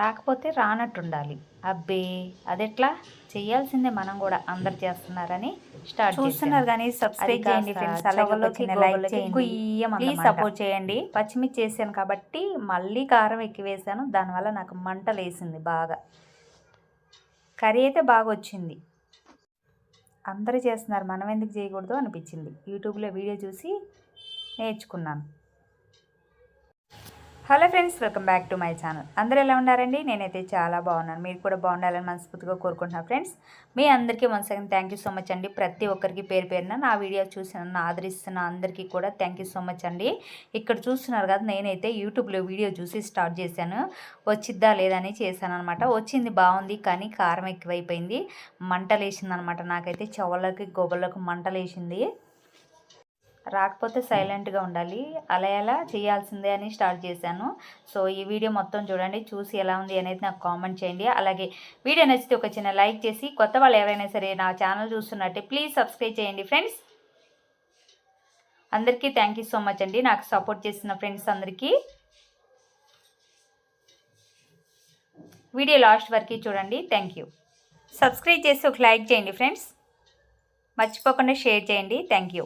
రాకపోతే రానట్టు ఉండాలి అబ్బే అదెట్లా? చేయాల్సిందే మనం కూడా అందరు చేస్తున్నారని స్టార్ట్ చూస్తున్నారు కానీ సబ్స్క్రైబ్ చేయండి ఫ్రెండ్స్ అలాగే ఒక చిన్న లైక్ చేయండి. ప్లీజ్ సపోర్ట్ చేయండి. పచ్చిమిర్చి వేసాను కాబట్టి మళ్ళీ కారం ఎక్కువ వేసాను. దానివల్ల నాకు మంటలు వేసింది బాగా. కర్రీ అయితే బాగా వచ్చింది. అందరూ చేస్తున్నారు. మనం ఎందుకు చేయకూడదు అనిపించింది. యూట్యూబ్లో వీడియో చూసి నేర్చుకున్నాను. Hello friends welcome back to my channel. అందరూ ఎలా ఉన్నారండి? నేనైతే చాలా బాగున్నాను. మీరు కూడా బాగుండాలని మనస్ఫూర్తిగా కోరుకుంటున్నాను ఫ్రెండ్స్. మీ అందరికీ once thank you so much అండి. ప్రతి ఒక్కరికి పేరు పేరున నా వీడియో చూసి నా ఆదరిస్తున్న అందరికీ కూడా థ్యాంక్ యూ సో మచ్ అండి. ఇక్కడ చూస్తున్నారు కదా నేనైతే యూట్యూబ్లో వీడియో చూసి స్టార్ట్ చేశాను. వచ్చిద్దా లేదని చేశాను అనమాట వచ్చింది బాగుంది కానీ కారం ఎక్కువైపోయింది. మంటలు వేసింది అనమాట నాకైతే చెవులకి గొబ్బలకు మంటలు వేసింది రాకపోతే సైలెంట్గా ఉండాలి. అలా ఎలా చేయాల్సిందే అని స్టార్ట్ చేశాను. సో ఈ వీడియో మొత్తం చూడండి. చూసి ఎలా ఉంది అనేది నాకు కామెంట్ చేయండి. అలాగే వీడియో నచ్చితే ఒక చిన్న లైక్ చేసి కొత్త వాళ్ళు ఎవరైనా సరే నా ఛానల్ చూస్తున్నట్టే ప్లీజ్ సబ్స్క్రైబ్ చేయండి ఫ్రెండ్స్. అందరికీ థ్యాంక్ యూ సో మచ్ అండి. నాకు సపోర్ట్ చేసిన ఫ్రెండ్స్ అందరికీ. వీడియో లాస్ట్ వరకు చూడండి. Thank you. సబ్స్క్రైబ్ చేసి ఒక లైక్ చేయండి ఫ్రెండ్స్. మర్చిపోకుండా షేర్ చేయండి. Thank you.